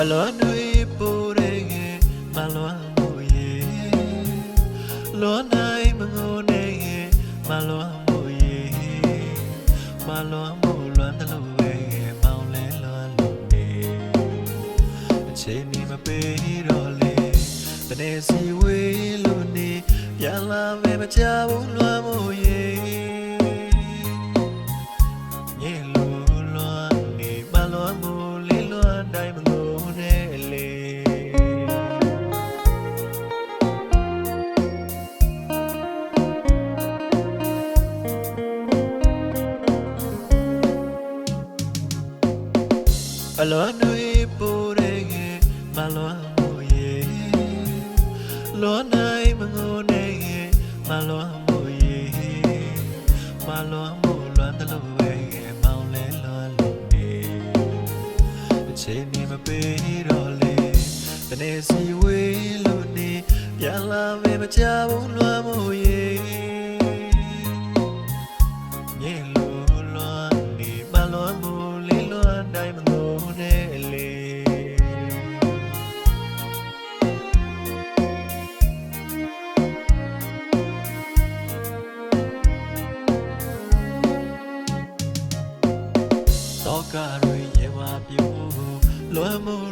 အလွန်တွေပူတဲ့ငယ်မလွန်မှုရဲ့လွန်နိုင်မငိုနေငယ်မလွန်မှုရဲ့မလွန်မှုလွန်တယ်လို့ပဲငယ်ပေါင်လဲလွန်လို့နေအချိန်မီမပေးတော့လေတနေ့စီဝေးလို့နေပြန်လာမယ်မချဘူးလွန်မှုရဲ့ငယ် လွန်တွေပိုတဲ့ငယ်မလွန်မှုရဲ့လွန်နိုင်မငိုနေရဲ့မလွန်မှုရဲ့မလွန်မှုလွန်တယ်လို့ပဲမောင်လဲလွန်လို့နေအချိန်ဒီမပေးတော့လေတနေ့စီဝေးလို့နေပြန်လာမယ်မကြဘူးလွန်မှုရဲ့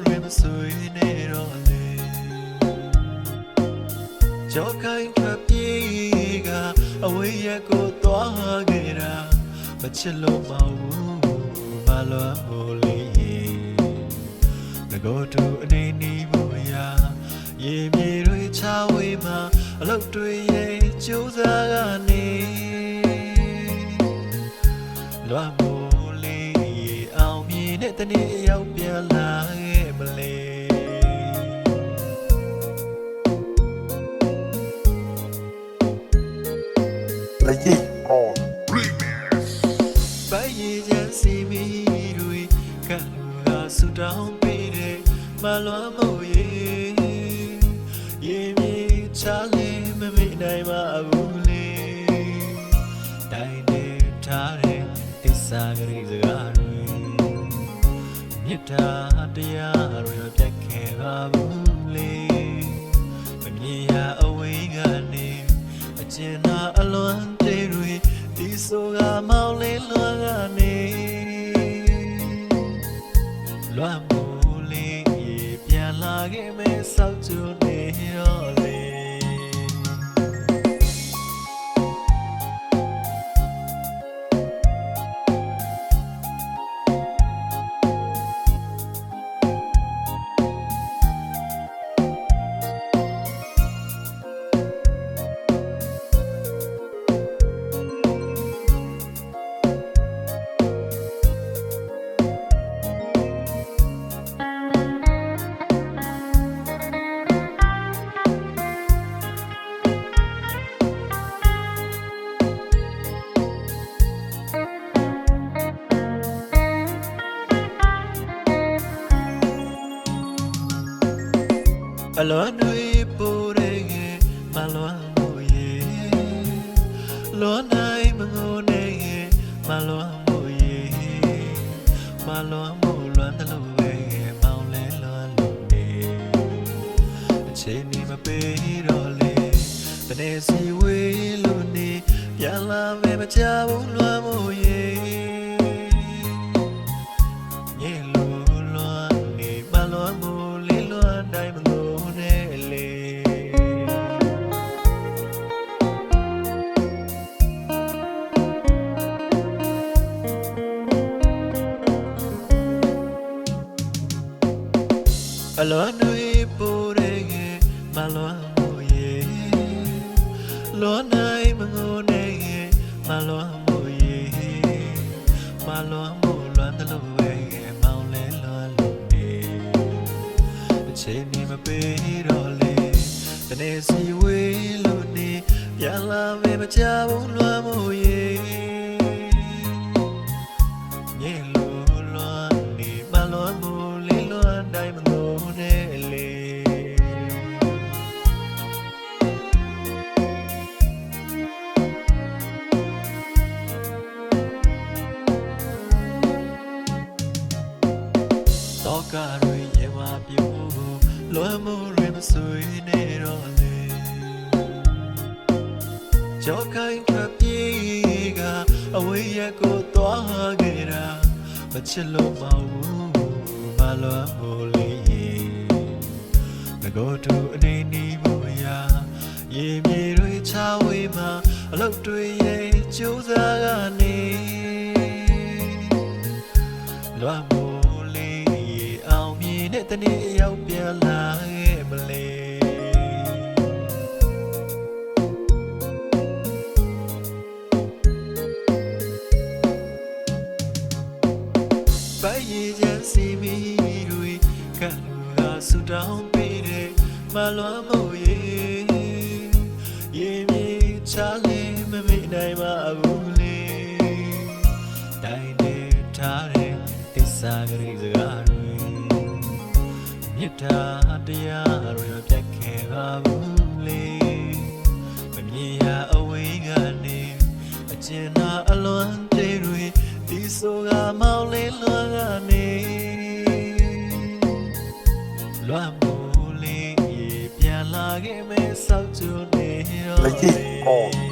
တွေမဆွေးနေတော့လေကြောက်ခိုင်းထွက်ပြေးကအဝေးရက်ကိုသွားခဲ့တာမချစ်လို့မဟုတ်ဘူးမလွမ်းမှုလေးငကိုတူအနေနီးဖို့ရာရေမြေတွေချဝေးမှာအလုတ်တွေရဲ့ကြိုးစားကနေလွမ်းမိုးလေး အောင်မြင်တဲ့တနေ့ရောက်ပြန်လာရဲ့မလဲ Legit on ပိုင်ရချမ်းစီမီတွေကလူဟာဆူတောင်းပေးတဲ့မလွမ်းမိုးရဲ့ရေမြေချလေးမမေ့နိုင်ပါဘူးလေတိုင်းနေထားတဲ့အစ္စာကလေးစကားတွေ မြတ်တာတရားတွေမပြတ်ခဲ့ပါဘူးလေမမြင်ရအဝေးကနေအကျဉ်းသာအလွန်တေးတွေဒီဆိုကမောင်းလေးလွန်ကနေလွမ်းမိုးလေးပြန်လာခဲ့မယ်စောက်ကြနေတော့လေ အလွန်တွေပိုတဲ့ငယ်မလွန်မှုရဲ့လွန်နိုင်မငိုနေရဲ့မလွန်မှုရဲ့မလွန်မှုလွန်တယ်လို့ပဲမောင်လဲလွန်လို့နေအချိန်ဒီမပေးတော့လေတနေ့စီဝေးလို့နေပြန်လာမယ်မကြဘူးလွ အလွန်တွေပိုတဲ့ငယ်မလွန်မှုရဲ့လွန်နိုင်မငိုနေရဲ့မလွန်မှုရဲ့မလွန်မှုလွန်တယ်လို့ပဲမောင်လဲလွန်လို့နေအချိန်ဒီမပေးတော့လေတနေ့စီဝေးလို့နေပြန်လာမယ်မကြဘူးလွန်မှုရဲ့ တော့ကတွေရေဝပြိုးလွမ်းမှုတွေမဆွေးနေတော့လေကြောက်ခိုင်းထွက်ပြေးကအဝေးရက်ကိုသွားခဲ့တာမချစ်လို့မဟုတ်ဘူးမလွမ်းမို့လေးငကိုတူအနေနီးဖို့ရာရေမြေတွေချဝေးမှာအလုတ်တွေရဲ့ကြိုးစားကနေလွမ်းမို့လေးအောင်မြင် တဲ့တနေ့ရောက်ပြန်လာရဲ့မလေးပိုင်ရည်ချမ်းစီမီတွေကလူဟာဆူတောင်းပေးတဲ့မလွမ်းမို့ရေရေ မြတ်တာတရားတွေပြတ်ခဲ့ပါဘူးလေမမြင်ရအဝေးကနေအကျဉ်းသာအလွန်တေးတွေဒီဆိုကမောင်းလေးလွန်ကနေလွမ်းမို့လေးပြန်လာခဲ့မယ်စောက်ကြနေတော့လက်ကြီးမော်